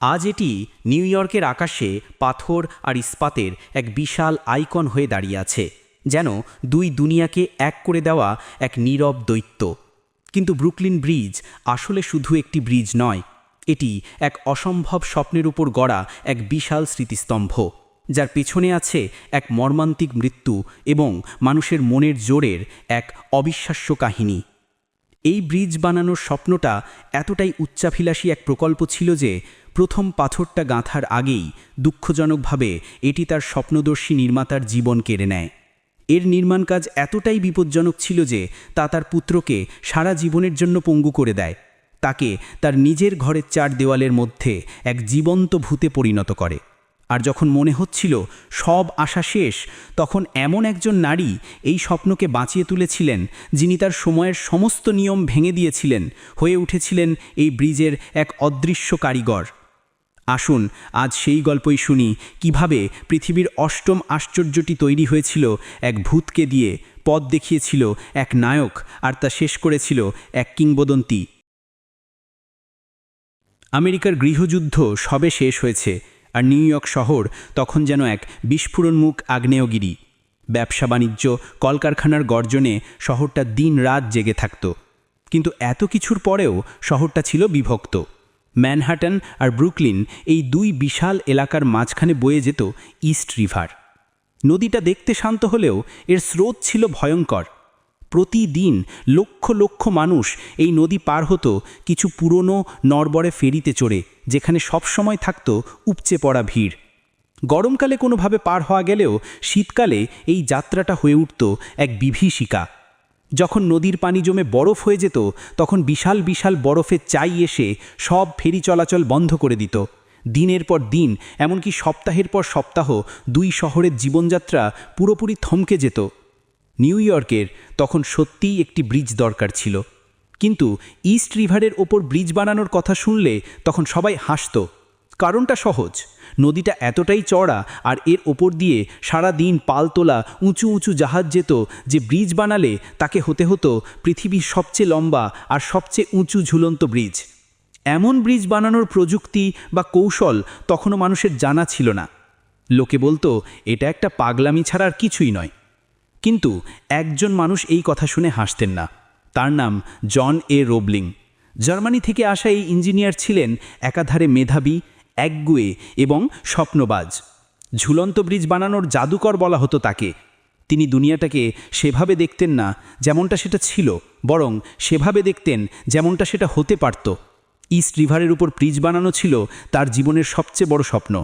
আজ এটি নিউ ইয়র্কের আকাশে পাথর আর ইস্পাতের এক বিশাল আইকন হয়ে দাঁড়িয়ে আছে, যেন দুই দুনিয়াকে এক করে দেওয়া এক নীরব দৈত্য। কিন্তু ব্রুকলিন ব্রিজ আসলে শুধু একটি ব্রিজ নয়, এটি এক অসম্ভব স্বপ্নের উপর গড়া এক বিশাল স্মৃতিস্তম্ভ, যার পেছনে আছে এক মর্মান্তিক মৃত্যু এবং মানুষের মনের জোরের এক অবিশ্বাস্য কাহিনী। এই ব্রিজ বানানোর স্বপ্নটা এতটাই উচ্চাভিলাষী এক প্রকল্প ছিল যে প্রথম পাথরটা গাঁথার আগেই দুঃখজনকভাবে এটি তার স্বপ্নদর্শী নির্মাতার জীবন কেড়ে নেয়। এর নির্মাণ কাজ এতটাই বিপজ্জনক ছিল যে তা তার পুত্রকে সারা জীবনের জন্য পঙ্গু করে দেয়। তাকে তার নিজের ঘরের চার দেওয়ালের মধ্যে এক জীবন্ত ভূতে পরিণত করে। আর যখন মনে হচ্ছিল সব আশা শেষ, তখন এমন একজন নারী এই স্বপ্নকে বাঁচিয়ে তুলেছিলেন যিনি তার সময়ের সমস্ত নিয়ম ভেঙে দিয়েছিলেন, হয়ে উঠেছিলেন এই ব্রিজের এক অদৃশ্য কারিগর। আসুন, আজ সেই গল্পই শুনি। কীভাবে পৃথিবীর অষ্টম আশ্চর্যটি তৈরি হয়েছিল, এক ভূতকে দিয়ে পথ দেখিয়েছিল এক নায়ক আর তা শেষ করেছিল এক কিংবদন্তি। আমেরিকার গৃহযুদ্ধ সবে শেষ হয়েছে আর নিউ ইয়র্ক শহর তখন যেন এক বিস্ফোরণমুখ আগ্নেয়গিরি। ব্যবসা বাণিজ্য, কলকারখানার গর্জনে শহরটা দিন রাত জেগে থাকত। কিন্তু এত কিছুর পরেও শহরটা ছিল বিভক্ত। ম্যানহাটন আর ব্রুকলিন এই দুই বিশাল এলাকার মাঝখানে বয়ে যেত ইস্ট রিভার। নদীটা দেখতে শান্ত হলেও এর স্রোত ছিল ভয়ঙ্কর। প্রতিদিন লক্ষ লক্ষ মানুষ এই নদী পার হতো কিছু পুরনো নরবরে ফেরিতে চড়ে, যেখানে সবসময় থাকত উপচে পড়া ভিড়। গরমকালে কোনোভাবে পার হওয়া গেলেও শীতকালে এই যাত্রাটা হয়ে উঠত এক বিভীষিকা। যখন নদীর পানি জমে বরফ হয়ে যেত, তখন বিশাল বিশাল বরফের চাই এসে সব ফেরি চলাচল বন্ধ করে দিত। দিনের পর দিন, এমনকি সপ্তাহের পর সপ্তাহ, দুই শহরের জীবনযাত্রা পুরোপুরি থমকে যেত। নিউ ইয়র্কের তখন সত্যিই একটি ব্রিজ দরকার ছিল। কিন্তু ইস্ট রিভারের ওপর ব্রিজ বানানোর কথা শুনলে তখন সবাই হাসত। কারণটা সহজ। নদীটা এতটাই চড়া আর এর ওপর দিয়ে সারা দিন পাল তোলা উঁচু উঁচু জাহাজ যেত যে ব্রিজ বানালে তাকে হতে হতো পৃথিবীর সবচেয়ে লম্বা আর সবচেয়ে উঁচু ঝুলন্ত ব্রিজ। এমন ব্রিজ বানানোর প্রযুক্তি বা কৌশল তখনও মানুষের জানা ছিল না। লোকে বলতো, এটা একটা পাগলামি ছাড়া আর কিছুই নয়। কিন্তু একজন মানুষ এই কথা শুনে হাসতেন না। তার নাম জন এ রোবলিং। জার্মানি থেকে আসা এই ইঞ্জিনিয়ার ছিলেন একাধারে মেধাবী একগুয়ে এবং স্বপ্নবাজ। ঝুলন্ত ব্রিজ বানানোর জাদুকর বলা হতো তাকে। তিনি দুনিয়াটাকে সেভাবে দেখতেন না যেমনটা সেটা ছিল, বরং সেভাবে দেখতেন যেমনটা সেটা হতে পারত। ইস্ট রিভারের উপর ব্রিজ বানানো ছিল তার জীবনের সবচেয়ে বড় স্বপ্ন।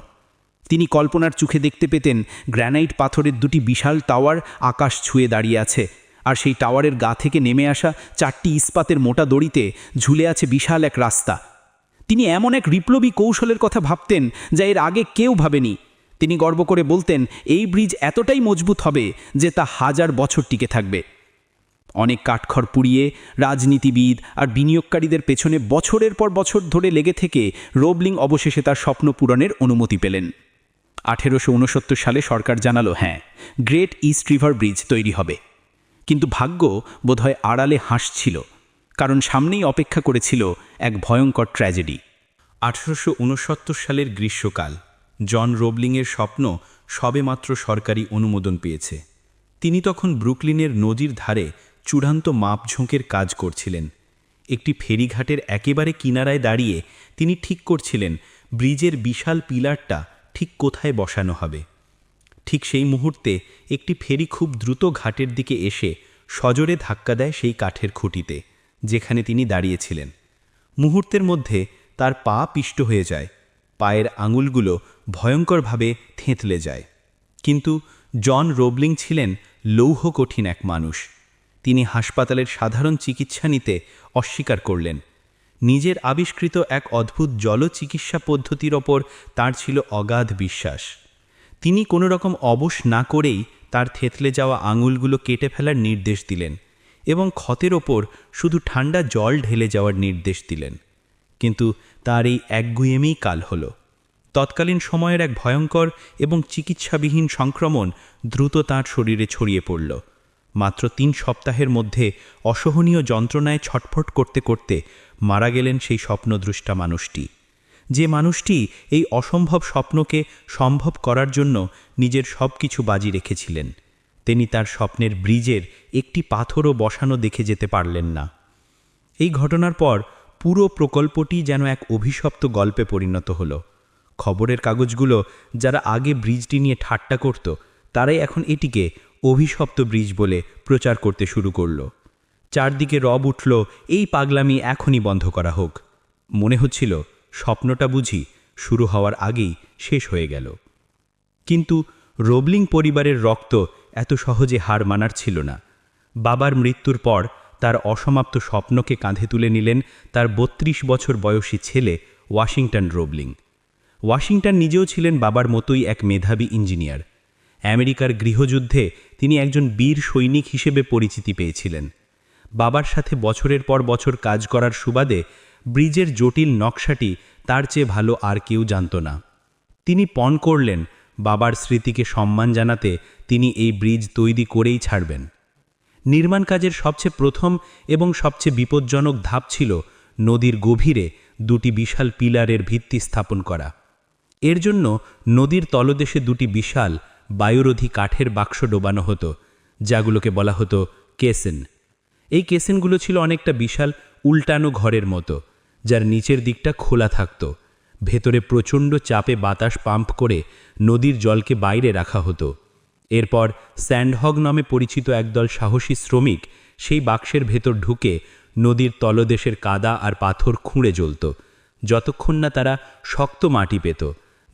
তিনি কল্পনার চোখে দেখতে পেতেন গ্র্যানাইট পাথরের দুটি বিশাল টাওয়ার আকাশ ছুঁয়ে দাঁড়িয়ে আছে, আর সেই টাওয়ারের গা থেকে নেমে আসা চারটি ইস্পাতের মোটা দড়িতে ঝুলে আছে বিশাল এক রাস্তা। তিনি এমন এক বিপ্লবী কৌশলের কথা ভাবতেন যা এর আগে কেউ ভাবেনি। তিনি গর্ব করে বলতেন, এই ব্রিজ এতটাই মজবুত হবে যে তা হাজার বছর টিকে থাকবে। অনেক কাঠখড় পুড়িয়ে রাজনীতিবিদ আর বিনিয়োগকারীদের পেছনে বছরের পর বছর ধরে লেগে থেকে রোবলিং অবশেষে তার স্বপ্ন পূরণের অনুমতি পেলেন। আঠেরোশো উনসত্তর সালে সরকার জানালো হ্যাঁ গ্রেট ইস্ট রিভার ব্রিজ তৈরি হবে। কিন্তু ভাগ্য বোধহয় আড়ালে হাসছিল। কারণ সামনেই অপেক্ষা করেছিল এক ভয়ঙ্কর ট্র্যাজেডি। আঠারোশো উনসত্তর সালের গ্রীষ্মকাল। জন রোবলিংয়ের স্বপ্ন সবেমাত্র সরকারি অনুমোদন পেয়েছে। তিনি তখন ব্রুকলিনের নদীর ধারে চূড়ান্ত মাপঝোঁকের কাজ করছিলেন। একটি ফেরিঘাটের একেবারে কিনারায় দাঁড়িয়ে তিনি ঠিক করছিলেন, ব্রিজের বিশাল পিলারটা ঠিক কোথায় বসানো হবে। ঠিক সেই মুহূর্তে একটি ফেরি খুব দ্রুত ঘাটের দিকে এসে সজোরে ধাক্কা দেয় সেই কাঠের খুঁটিতে। যেখানে তিনি দাঁড়িয়েছিলেন। মুহূর্তের মধ্যে তার পা পিষ্ট হয়ে যায়, পায়ের আঙুলগুলো ভয়ঙ্করভাবে থেঁতলে যায়। কিন্তু জন রোবলিং ছিলেন লৌহ কঠিন এক মানুষ। তিনি হাসপাতালের সাধারণ চিকিৎসা নিতে অস্বীকার করলেন। নিজের আবিষ্কৃত এক অদ্ভুত জলচিকিৎসা পদ্ধতির ওপর তার ছিল অগাধ বিশ্বাস। তিনি কোনো রকম অবশ না করেই তার থেতলে যাওয়া আঙুলগুলো কেটে ফেলার নির্দেশ দিলেন। এবং ক্ষতের ওপর শুধু ঠান্ডা জল ঢেলে যাওয়ার নির্দেশ দিলেন। কিন্তু তার এই একগুয়েমেই কাল হল। তৎকালীন সময়ের এক ভয়ঙ্কর এবং চিকিৎসাবিহীন সংক্রমণ দ্রুত তাঁর শরীরে ছড়িয়ে পড়ল। মাত্র তিন সপ্তাহের মধ্যে অসহনীয় যন্ত্রণায় ছটফট করতে করতে মারা গেলেন সেই স্বপ্নদ্রষ্টা মানুষটি। যে মানুষটি এই অসম্ভব স্বপ্নকে সম্ভব করার জন্য নিজের সব কিছু বাজি রেখেছিলেন। তিনি তার স্বপ্নের ব্রিজের একটি পাথরও বসানো দেখে যেতে পারলেন না। এই ঘটনার পর পুরো প্রকল্পটি যেন এক অভিশপ্ত গল্পে পরিণত হলো। খবরের কাগজগুলো যারা আগে ব্রিজটি নিয়ে ঠাট্টা করত, তারাই এখন এটিকে অভিশপ্ত ব্রিজ বলে প্রচার করতে শুরু করল। চারদিকে রব উঠল, এই পাগলামি এখনই বন্ধ করা হোক। মনে হচ্ছিল, স্বপ্নটা বুঝি শুরু হওয়ার আগেই শেষ হয়ে গেল। কিন্তু রোবলিং পরিবারের রক্ত এত সহজে হার মানার ছিল না। বাবার মৃত্যুর পর তার অসমাপ্ত স্বপ্নকে কাঁধে তুলে নিলেন তার বত্রিশ বছর বয়সী ছেলে ওয়াশিংটন রোবলিং। ওয়াশিংটন নিজেও ছিলেন বাবার মতোই এক মেধাবী ইঞ্জিনিয়ার। আমেরিকার গৃহযুদ্ধে তিনি একজন বীর সৈনিক হিসেবে পরিচিতি পেয়েছিলেন। বাবার সাথে বছরের পর বছর কাজ করার সুবাদে ব্রিজের জটিল নকশাটি তার চেয়ে ভালো আর কেউ জানত না। তিনি পণ করলেন বাবার স্মৃতিকে সম্মান জানাতে তিনি এই ব্রিজ তৈরি করেই ছাড়বেন। নির্মাণ কাজের সবচেয়ে প্রথম এবং সবচেয়ে বিপজ্জনক ধাপ ছিল নদীর গভীরে দুটি বিশাল পিলারের ভিত্তি স্থাপন করা। এর জন্য নদীর তলদেশে দুটি বিশাল বায়ুরোধী কাঠের বাক্স ডোবানো হতো, যাগুলোকে বলা হতো কেসেন। এই কেসেনগুলো ছিল অনেকটা বিশাল উল্টানো ঘরের মতো, যার নিচের দিকটা খোলা থাকত। ভেতরে প্রচণ্ড চাপে বাতাস পাম্প করে নদীর জলকে বাইরে রাখা হতো। এরপর স্যান্ডহগ নামে পরিচিত একদল সাহসী শ্রমিক সেই বাক্সের ভেতর ঢুকে নদীর তলদেশের কাদা আর পাথর খুঁড়ে জ্বলত। যতক্ষণ না তারা শক্ত মাটি পেত,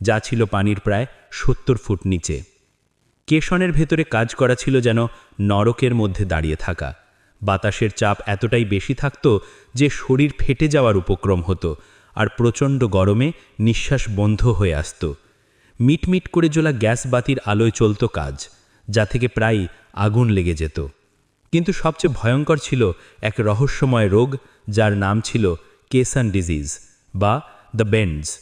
যা ছিল পানির প্রায় সত্তর ফুট নিচে। কেশনের ভেতরে কাজ করা ছিল যেন নরকের মধ্যে দাঁড়িয়ে থাকা। বাতাসের চাপ এতটাই বেশি থাকত যে শরীর ফেটে যাওয়ার উপক্রম হতো, আর প্রচণ্ড গরমে নিঃশ্বাস বন্ধ হয়ে আসত। মিটমিট করে জ্বলা গ্যাস বাতির আলোয় চলত কাজ, যা থেকে প্রায় আগুন লেগে যেত। কিন্তু সবচেয়ে ভয়ঙ্কর ছিল এক রহস্যময় রোগ, যার নাম ছিল কেসান ডিজিজ বা দ্য বেন্ডস।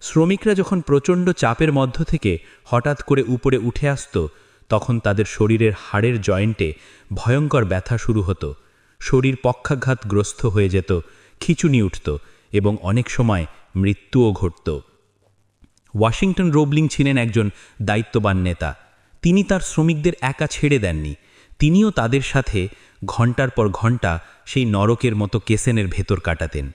শ্রমিকরা যখন প্রচণ্ড চাপের মধ্য থেকে হঠাৎ করে উপরে উঠে আসত, তখন তাদের শরীরের হাড়ের জয়েন্টে ভয়ঙ্কর ব্যথা শুরু হতো। শরীর পক্ষাঘাতগ্রস্ত হয়ে যেত, খিচুনি উঠত এবং অনেক সময় মৃত্যুও ঘটত। ওয়াশিংটন রোবলিং ছিলেন একজন দায়িত্ববান নেতা। তিনি তার শ্রমিকদের একা ছেড়ে দেননি। তিনিও তাদের সাথে ঘণ্টার পর ঘণ্টা সেই নরকের মতো কেসেনের ভেতর কাটাতেন।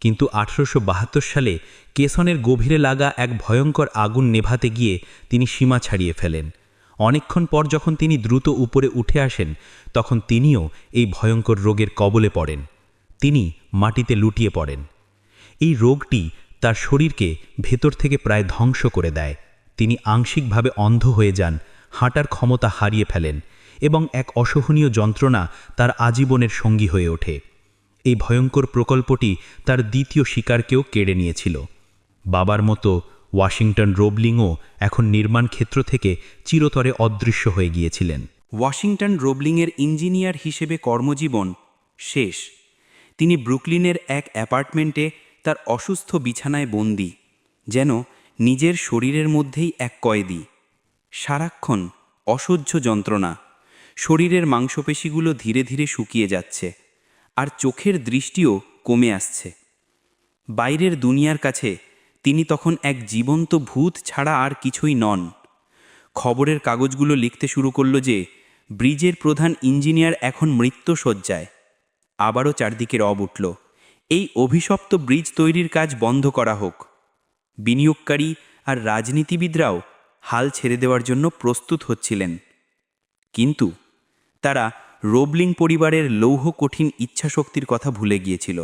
কিন্তু আঠারোশো বাহাত্তর সালে কেসনের গভীরে লাগা এক ভয়ঙ্কর আগুন নেভাতে গিয়ে তিনি সীমা ছাড়িয়ে ফেলেন। অনেকক্ষণ পর যখন তিনি দ্রুত উপরে উঠে আসেন, তখন তিনিও এই ভয়ঙ্কর রোগের কবলে পড়েন। তিনি মাটিতে লুটিয়ে পড়েন। এই রোগটি তার শরীরকে ভেতর থেকে প্রায় ধ্বংস করে দেয়। তিনি আংশিকভাবে অন্ধ হয়ে যান, হাঁটার ক্ষমতা হারিয়ে ফেলেন এবং এক অসহনীয় যন্ত্রণা তার আজীবনের সঙ্গী হয়ে ওঠে। এই ভয়ঙ্কর প্রকল্পটি তার দ্বিতীয় শিকারকেও কেড়ে নিয়েছিল। বাবার মতো ওয়াশিংটন রোবলিংও এখন নির্মাণ ক্ষেত্র থেকে চিরতরে অদৃশ্য হয়ে গিয়েছিলেন। ওয়াশিংটন রোবলিংয়ের ইঞ্জিনিয়ার হিসেবে কর্মজীবন শেষ। তিনি ব্রুকলিনের এক অ্যাপার্টমেন্টে তার অসুস্থ বিছানায় বন্দি, যেন নিজের শরীরের মধ্যেই এক কয়েদি। সারাক্ষণ অসহ্য যন্ত্রণা, শরীরের মাংসপেশিগুলো ধীরে ধীরে শুকিয়ে যাচ্ছে, আর চোখের দৃষ্টিও কমে আসছে। বাইরের দুনিয়ার কাছে তিনি তখন এক জীবন্ত ভূত ছাড়া আর কিছুই নন। খবরের কাগজগুলো লিখতে শুরু করল যে, ব্রিজের প্রধান ইঞ্জিনিয়ার এখন মৃত্যুসজ্জায় আবারও চারদিকে রব উঠল। এই অভিশপ্ত ব্রিজ তৈরির কাজ বন্ধ করা হোক। বিনিয়োগকারী আর রাজনীতিবিদরাও হাল ছেড়ে দেওয়ার জন্য প্রস্তুত হচ্ছিলেন। কিন্তু তারা রোবলিং পরিবারের লৌহ কঠিন ইচ্ছাশক্তির কথা ভুলে গিয়েছিল।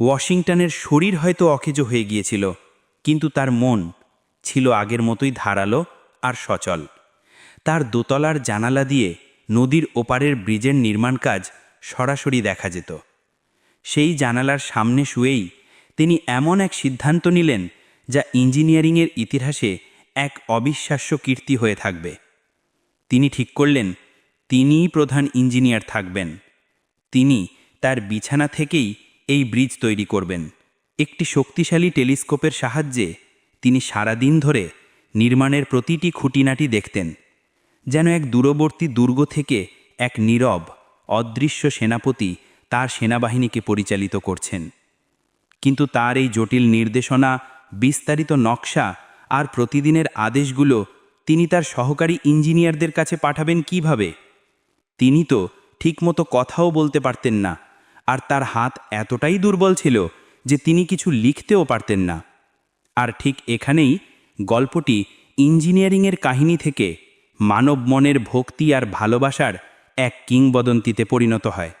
ওয়াশিংটনের শরীর হয়তো অকেজো হয়ে গিয়েছিল, কিন্তু তার মন ছিল আগের মতোই ধারালো আর সচল। তার দোতলার জানালা দিয়ে নদীর ওপারের ব্রিজের নির্মাণ কাজ সরাসরি দেখা যেত। সেই জানালার সামনে শুয়েই তিনি এমন এক সিদ্ধান্ত নিলেন যা ইঞ্জিনিয়ারিংয়ের ইতিহাসে এক অবিশ্বাস্য কীর্তি হয়ে থাকবে। তিনি ঠিক করলেন, তিনিই প্রধান ইঞ্জিনিয়ার থাকবেন। তিনি তার বিছানা থেকেই এই ব্রিজ তৈরি করবেন। একটি শক্তিশালী টেলিস্কোপের সাহায্যে তিনি সারাদিন ধরে নির্মাণের প্রতিটি খুঁটিনাটি দেখতেন, যেন এক দূরবর্তী দুর্গ থেকে এক নীরব, অদৃশ্য সেনাপতি তার সেনাবাহিনীকে পরিচালিত করছেন। কিন্তু তার এই জটিল নির্দেশনা, বিস্তারিত নকশা আর প্রতিদিনের আদেশগুলো তিনি তার সহকারী ইঞ্জিনিয়ারদের কাছে পাঠাবেন কীভাবে? তিনি তো ঠিকমতো কথাও বলতে পারতেন না, আর তার হাত এতটাই দুর্বল ছিল যে তিনি কিছু লিখতেও পারতেন না। আর ঠিক এখানেই গল্পটি ইঞ্জিনিয়ারিংয়ের কাহিনী থেকে মানব মনের ভক্তি আর ভালোবাসার এক কিংবদন্তিতে পরিণত হয়।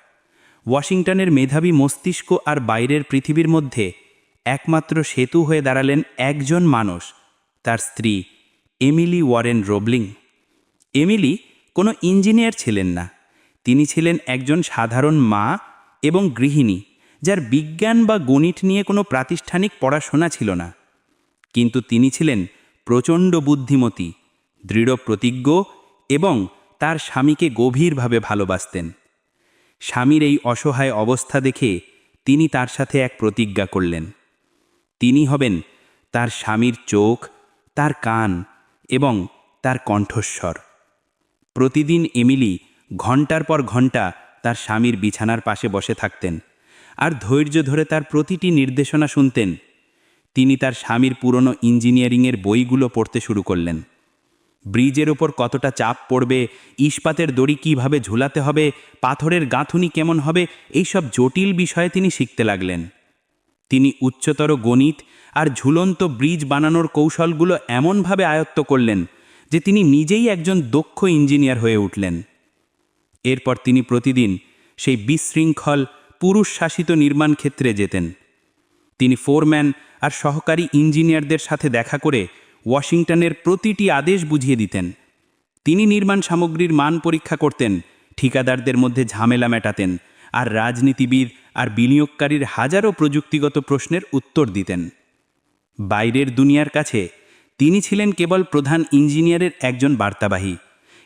ওয়াশিংটনের মেধাবী মস্তিষ্ক আর বাইরের পৃথিবীর মধ্যে একমাত্র সেতু হয়ে দাঁড়ালেন একজন মানুষ, তার স্ত্রী, এমিলি ওয়ারেন রোবলিং। এমিলি কোনো ইঞ্জিনিয়ার ছিলেন না। তিনি ছিলেন একজন সাধারণ মা এবং গৃহিণী, যার বিজ্ঞান বা গণিত নিয়ে কোনো প্রাতিষ্ঠানিক পড়াশোনা ছিল না। কিন্তু তিনি ছিলেন প্রচণ্ড বুদ্ধিমতী, দৃঢ় প্রতিজ্ঞ এবং তার স্বামীকে গভীরভাবে ভালোবাসতেন। স্বামীর এই অসহায় অবস্থা দেখে তিনি তার সাথে এক প্রতিজ্ঞা করলেন। তিনি হবেন তার স্বামীর চোখ, তার কান এবং তার কণ্ঠস্বর। প্রতিদিন এমিলি ঘণ্টার পর ঘণ্টা তার স্বামীর বিছানার পাশে বসে থাকতেন আর ধৈর্য ধরে তার প্রতিটি নির্দেশনা শুনতেন। তিনি তার স্বামীর পুরনো ইঞ্জিনিয়ারিংয়ের বইগুলো পড়তে শুরু করলেন। ব্রিজের ওপর কতটা চাপ পড়বে, ইস্পাতের দড়ি কীভাবে ঝুলাতে হবে, পাথরের গাঁথুনি কেমন হবে, এইসব জটিল বিষয়ে তিনি শিখতে লাগলেন। তিনি উচ্চতর গণিত আর ঝুলন্ত ব্রিজ বানানোর কৌশলগুলো এমনভাবে আয়ত্ত করলেন যে তিনি নিজেই একজন দক্ষ ইঞ্জিনিয়ার হয়ে উঠলেন। এরপর তিনি প্রতিদিন সেই বিশৃঙ্খল পুরুষ শাসিত নির্মাণ ক্ষেত্রে যেতেন। তিনি ফোরম্যান আর সহকারী ইঞ্জিনিয়ারদের সাথে দেখা করে ওয়াশিংটনের প্রতিটি আদেশ বুঝিয়ে দিতেন। তিনি নির্মাণ সামগ্রীর মান পরীক্ষা করতেন, ঠিকাদারদের মধ্যে ঝামেলা মেটাতেন, আর রাজনীতিবিদ আর বিনিয়োগকারীর হাজারো প্রযুক্তিগত প্রশ্নের উত্তর দিতেন। বাইরের দুনিয়ার কাছে, তিনি ছিলেন কেবল প্রধান ইঞ্জিনিয়ারের একজন বার্তাবাহী,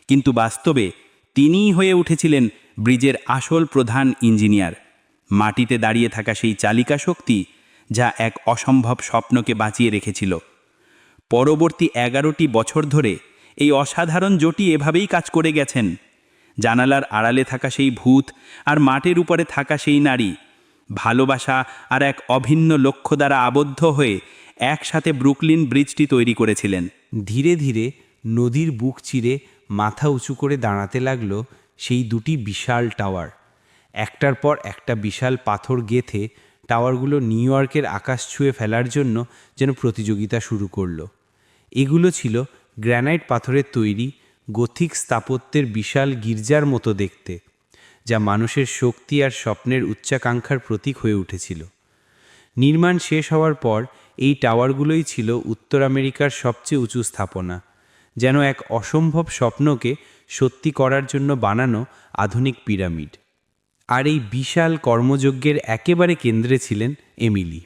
কিন্তু বাস্তবে তিনিই হয়ে উঠেছিলেন ব্রিজের আসল প্রধান ইঞ্জিনিয়ার। মাটিতে দাঁড়িয়ে থাকা সেই চালিকা শক্তি যা এক অসম্ভব স্বপ্নকে বাঁচিয়ে রেখেছিল। পরবর্তী এগারোটি বছর ধরে এই অসাধারণ জোটি এভাবেই কাজ করে গেছেন। জানালার আড়ালে থাকা সেই ভূত আর মাটির উপরে থাকা সেই নারী, ভালোবাসা আর এক অভিন্ন লক্ষ্য দ্বারা আবদ্ধ হয়ে একসাথে ব্রুকলিন ব্রিজটি তৈরি করেছিলেন। ধীরে ধীরে নদীর বুক চিরে মাথা উঁচু করে দাঁড়াতে লাগল সেই দুটি বিশাল টাওয়ার। একটার পর একটা বিশাল পাথর গেথে টাওয়ারগুলো নিউ ইয়র্কের আকাশ ছুঁয়ে ফেলার জন্য যেন প্রতিযোগিতা শুরু করল। এগুলো ছিল গ্র্যানাইট পাথরের তৈরি, গথিক স্থাপত্যের বিশাল গির্জার মতো দেখতে, যা মানুষের শক্তি আর স্বপ্নের উচ্চাকাঙ্ক্ষার প্রতীক হয়ে উঠেছিল। নির্মাণ শেষ হওয়ার পর এই টাওয়ারগুলোই ছিল উত্তর আমেরিকার সবচেয়ে উঁচু স্থাপনা, যেন এক অসম্ভব স্বপ্নকে সত্যি করার জন্য বানানো আধুনিক পিরামিড। আর এই বিশাল কর্মযজ্ঞের একেবারে কেন্দ্রে ছিলেন এমিলি।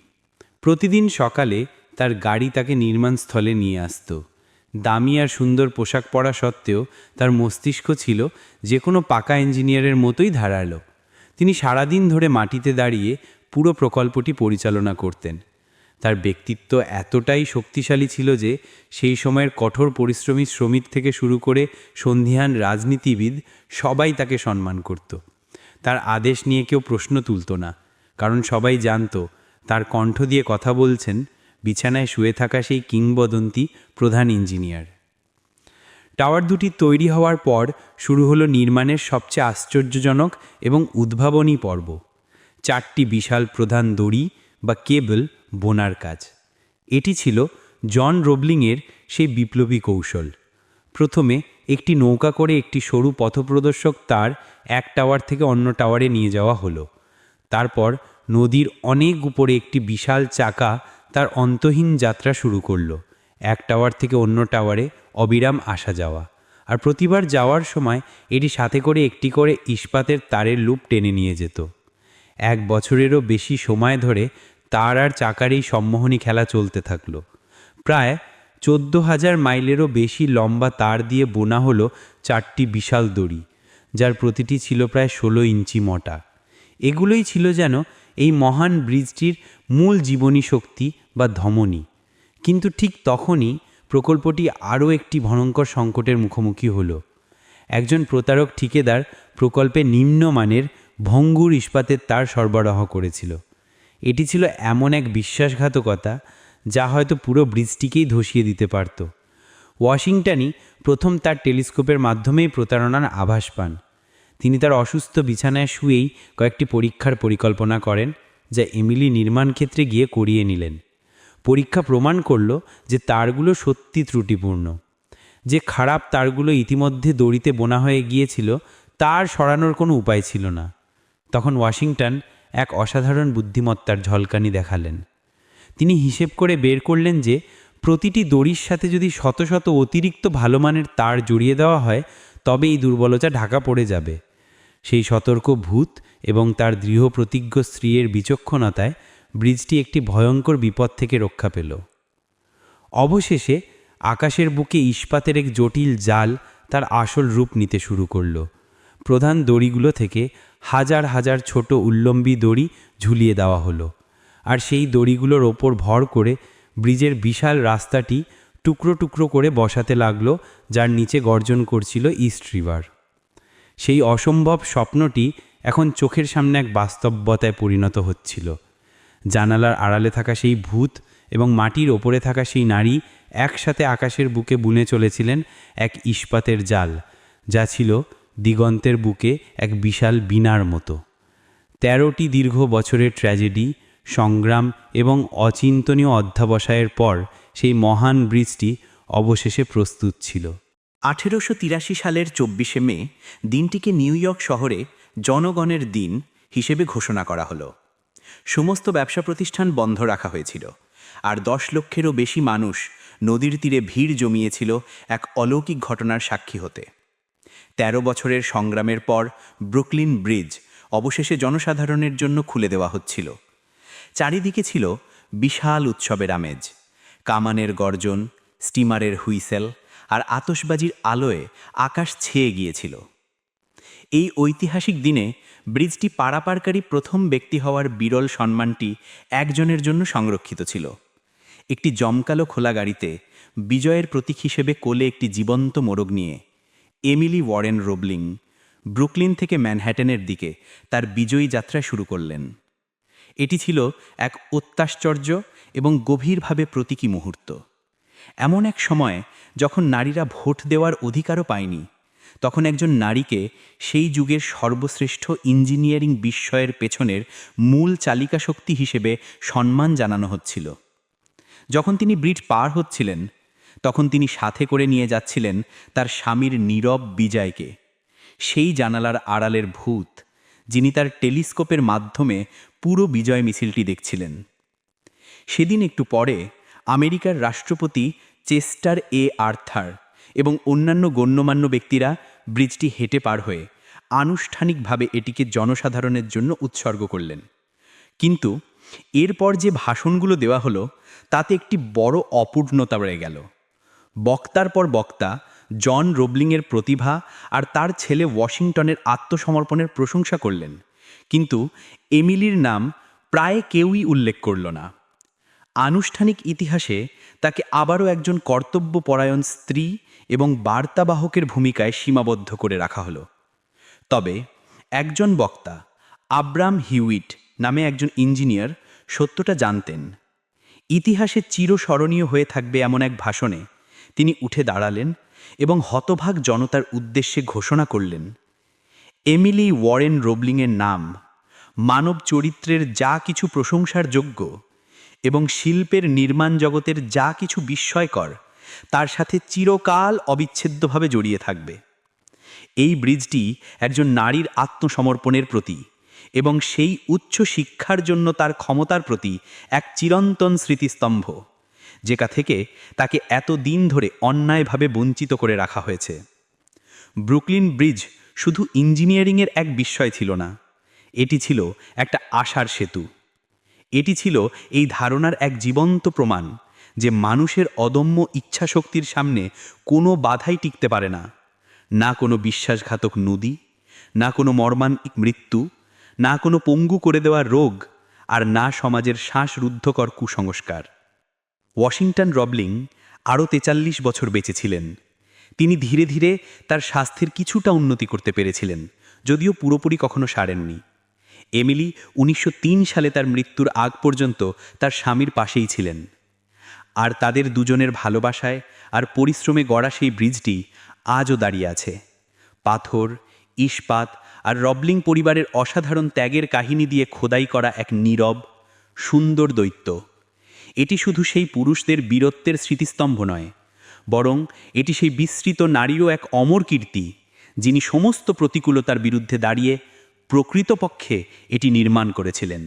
প্রতিদিন সকালে তার গাড়ি তাকে নির্মাণস্থলে নিয়ে আসতো। দামি আর সুন্দর পোশাক পরা সত্ত্বেও তার মস্তিষ্ক ছিল যে কোনো পাকা ইঞ্জিনিয়ারের মতোই ধারালো। তিনি সারাদিন ধরে মাটিতে দাঁড়িয়ে পুরো প্রকল্পটি পরিচালনা করতেন। তার ব্যক্তিত্ব এতটাই শক্তিশালী ছিল যে সেই সময়ের কঠোর পরিশ্রমী শ্রমিক থেকে শুরু করে সন্ধিহান রাজনীতিবিদ সবাই তাকে সম্মান করত। তার আদেশ নিয়ে কেউ প্রশ্ন তুলত না, কারণ সবাই জানত, তার কণ্ঠ দিয়ে কথা বলছেন বিছানায় শুয়ে থাকা সেই কিংবদন্তি প্রধান ইঞ্জিনিয়ার। টাওয়ার দুটি তৈরি হওয়ার পর শুরু হলো নির্মাণের সবচেয়ে আশ্চর্যজনক এবং উদ্ভাবনী পর্ব। চারটি বিশাল প্রধান দড়ি বা কেবল বোনার কাজ। এটি ছিল জন রোবলিংয়ের সেই বিপ্লবী কৌশল। প্রথমে একটি নৌকা করে একটি সরু পথপ্রদর্শক তার এক টাওয়ার থেকে অন্য টাওয়ারে নিয়ে যাওয়া হলো। তারপর নদীর অনেক উপরে একটি বিশাল চাকা তার অন্তহীন যাত্রা শুরু করল। এক টাওয়ার থেকে অন্য টাওয়ারে অবিরাম আসা যাওয়া। আর প্রতিবার যাওয়ার সময় এটি সাথে করে একটি করে ইস্পাতের তারের লুপ টেনে নিয়ে যেত। এক বছরেরও বেশি সময় ধরে তার আর চাকার এই সম্মোহনী খেলা চলতে থাকল। প্রায় চোদ্দ হাজার মাইলেরও বেশি লম্বা তার দিয়ে বোনা হলো চারটি বিশাল দড়ি, যার প্রতিটি ছিল প্রায় ষোলো ইঞ্চি মোটা। এগুলোই ছিল যেন এই মহান ব্রিজটির মূল জীবনী শক্তি বা ধমনী। কিন্তু ঠিক তখনই প্রকল্পটি আরও একটি ভয়ঙ্কর সংকটের মুখোমুখি হল। একজন প্রতারক ঠিকাদার প্রকল্পে নিম্নমানের ভঙ্গুর ইস্পাতের তার সরবরাহ করেছিল। এটি ছিল এমন এক বিশ্বাসঘাতকতা যা হয়তো পুরো ব্রিজটিকেই ধসিয়ে দিতে পারত। ওয়াশিংটনই প্রথম তার টেলিস্কোপের মাধ্যমেই প্রতারণার আভাস পান। তিনি তার অসুস্থ বিছানায় শুয়েই কয়েকটি পরীক্ষার পরিকল্পনা করেন, যা এমিলি নির্মাণ ক্ষেত্রে গিয়ে করিয়ে নিলেন। পরীক্ষা প্রমাণ করল যে তারগুলো সত্যি ত্রুটিপূর্ণ। যে খারাপ তারগুলো ইতিমধ্যে দড়িতে বোনা হয়ে গিয়েছিল, তার সরানোর কোনো উপায় ছিল না। তখন ওয়াশিংটন এক অসাধারণ বুদ্ধিমত্তার ঝলকানি দেখালেন। তিনি হিসেব করে বের করলেন যে, প্রতিটি দড়ির সাথে যদি শত শত অতিরিক্ত ভালো মানের তার জড়িয়ে দেওয়া হয় তবে এই দুর্বলতা ঢাকা পড়ে যাবে। সেই সতর্ক ভূত এবং তার দৃঢ় প্রতিজ্ঞ স্ত্রীর বিচক্ষণতায় ব্রিজটি একটি ভয়ঙ্কর বিপদ থেকে রক্ষা পেল। অবশেষে আকাশের বুকে ইস্পাতের এক জটিল জাল তার আসল রূপ নিতে শুরু করল। প্রধান দড়িগুলো থেকে হাজার হাজার ছোট উল্লম্বী দড়ি ঝুলিয়ে দেওয়া হলো। আর সেই দড়িগুলোর ওপর ভর করে ব্রিজের বিশাল রাস্তাটি টুকরো টুকরো করে বসাতে লাগল, যার নিচে গর্জন করছিল ইস্ট রিভার। সেই অসম্ভব স্বপ্নটি এখন চোখের সামনে এক বাস্তবতায় পরিণত হচ্ছিল। জানালার আড়ালে থাকা সেই ভূত এবং মাটির ওপরে থাকা সেই নারী একসাথে আকাশের বুকে বুনে চলেছিলেন এক ইস্পাতের জাল, যা ছিল দিগন্তের বুকে এক বিশাল বিনার মতো। তেরোটি দীর্ঘ বছরের ট্র্যাজেডি, সংগ্রাম এবং অচিন্তনীয় অধ্যাবসায়ের পর সেই মহান ব্রিজটি অবশেষে প্রস্তুত ছিল। আঠেরোশো তিরাশি সালের চব্বিশে মে দিনটিকে নিউ ইয়র্ক শহরে জনগণের দিন হিসেবে ঘোষণা করা হলো। সমস্ত ব্যবসা প্রতিষ্ঠান বন্ধ রাখা হয়েছিল আর দশ লক্ষেরও বেশি মানুষ নদীর তীরে ভিড় জমিয়েছিল এক অলৌকিক ঘটনার সাক্ষী হতে। তেরো বছরের সংগ্রামের পর ব্রুকলিন ব্রিজ অবশেষে জনসাধারণের জন্য খুলে দেওয়া হচ্ছিল। চারিদিকে ছিল বিশাল উৎসবের আমেজ। কামানের গর্জন, স্টিমারের হুইসেল আর আতসবাজির আলোয় আকাশ ছেয়ে গিয়েছিল। এই ঐতিহাসিক দিনে ব্রিজটি পারাপারকারী প্রথম ব্যক্তি হওয়ার বিরল সম্মানটি একজনের জন্য সংরক্ষিত ছিল। একটি জমকালো খোলা গাড়িতে বিজয়ের প্রতীক হিসেবে কোলে একটি জীবন্ত মোরগ নিয়ে এমিলি ওয়ারেন রোবলিং ব্রুকলিন থেকে ম্যানহ্যাটেনের দিকে তার বিজয়ী যাত্রা শুরু করলেন। এটি ছিল এক অত্যাশ্চর্য এবং গভীরভাবে প্রতীকী মুহূর্ত। এমন এক সময়, যখন নারীরা ভোট দেওয়ার অধিকারও পায়নি, তখন একজন নারীকে সেই যুগের সর্বশ্রেষ্ঠ ইঞ্জিনিয়ারিং বিস্ময়ের পেছনের মূল চালিকা শক্তি হিসেবে সম্মান জানানো হচ্ছিল। যখন তিনি ব্রিজ পার হচ্ছিলেন, তখন তিনি সাথে করে নিয়ে যাচ্ছিলেন তার স্বামীর নীরব বিজয়কে। সেই জানালার আড়ালের ভূত, যিনি তার টেলিস্কোপের মাধ্যমে পুরো বিজয় মিছিলটি দেখছিলেন। সেদিন একটু পরে আমেরিকার রাষ্ট্রপতি চেস্টার এ আর্থার এবং অন্যান্য গণ্যমান্য ব্যক্তিরা ব্রিজটি হেঁটে পার হয়ে আনুষ্ঠানিকভাবে এটিকে জনসাধারণের জন্য উৎসর্গ করলেন। কিন্তু এরপর যে ভাষণগুলো দেওয়া হলো, তাতে একটি বড় অপূর্ণতা রয়ে গেল। বক্তার পর বক্তা, জন রোবলিংয়ের প্রতিভা আর তার ছেলে ওয়াশিংটনের আত্মসমর্পণের প্রশংসা করলেন। কিন্তু এমিলির নাম প্রায় কেউই উল্লেখ করল না। আনুষ্ঠানিক ইতিহাসে তাকে আবারও একজন কর্তব্যপরায়ণ স্ত্রী এবং বার্তাবাহকের ভূমিকায় সীমাবদ্ধ করে রাখা হলো। তবে একজন বক্তা আব্রাম হিউইট নামে একজন ইঞ্জিনিয়ার সত্যটা জানতেন। ইতিহাসে চিরস্মরণীয় হয়ে থাকবে এমন এক ভাষণে তিনি উঠে দাঁড়ালেন এবং হতভাগ জনতার উদ্দেশ্যে ঘোষণা করলেন, এমিলি ওয়ারেন রোবলিংয়ের নাম, মানব চরিত্রের যা কিছু প্রশংসার যোগ্য এবং শিল্পের নির্মাণ জগতের যা কিছু বিস্ময়কর, তার সাথে চিরকাল অবিচ্ছেদ্যভাবে জড়িয়ে থাকবে। এই ব্রিজটি একজন নারীর আত্মসমর্পণের প্রতি এবং সেই উচ্চ শিক্ষার জন্য তার ক্ষমতার প্রতি এক চিরন্তন স্মৃতিস্তম্ভ, যেটা থেকে তাকে এত দিন ধরে অন্যায়ভাবে বঞ্চিত করে রাখা হয়েছে। ব্রুকলিন ব্রিজ শুধু ইঞ্জিনিয়ারিংয়ের এক বিস্ময় ছিল না, এটি ছিল একটা আশার সেতু। এটি ছিল এই ধারণার এক জীবন্ত প্রমাণ যে মানুষের অদম্য ইচ্ছাশক্তির সামনে কোনো বাধাই টিকতে পারে না। না কোনো বিশ্বাসঘাতক নদী, না কোনো মর্মান্তিক মৃত্যু, না কোনো পঙ্গু করে দেওয়া রোগ, আর না সমাজের শ্বাসরুদ্ধকর কুসংস্কার। ওয়াশিংটন রবলিং আরও তেচাল্লিশ বছর বেঁচেছিলেন তিনি ধীরে ধীরে তার স্বাস্থ্যের কিছুটা উন্নতি করতে পেরেছিলেন, যদিও পুরোপুরি কখনো সারেননি। এমিলি উনিশশো তিন সালে তার মৃত্যুর আগ পর্যন্ত তার স্বামীর পাশেই ছিলেন। আর তাদের দুজনের ভালোবাসায় আর পরিশ্রমে গড়া সেই ব্রিজটি আজও দাঁড়িয়ে আছে। পাথর, ইস্পাত আর রবলিং পরিবারের অসাধারণ ত্যাগের কাহিনী দিয়ে খোদাই করা এক নীরব, সুন্দর দৈত্য। এটি শুধু সেই পুরুষদের বীরত্বের স্মৃতিস্তম্ভ নয়, বরং এটি সেই বিস্তৃত নারীরও এক অমর কীর্তি, যিনি সমস্ত প্রতিকূলতার বিরুদ্ধে দাঁড়িয়ে প্রকৃতপক্ষে এটি নির্মাণ করেছিলেন।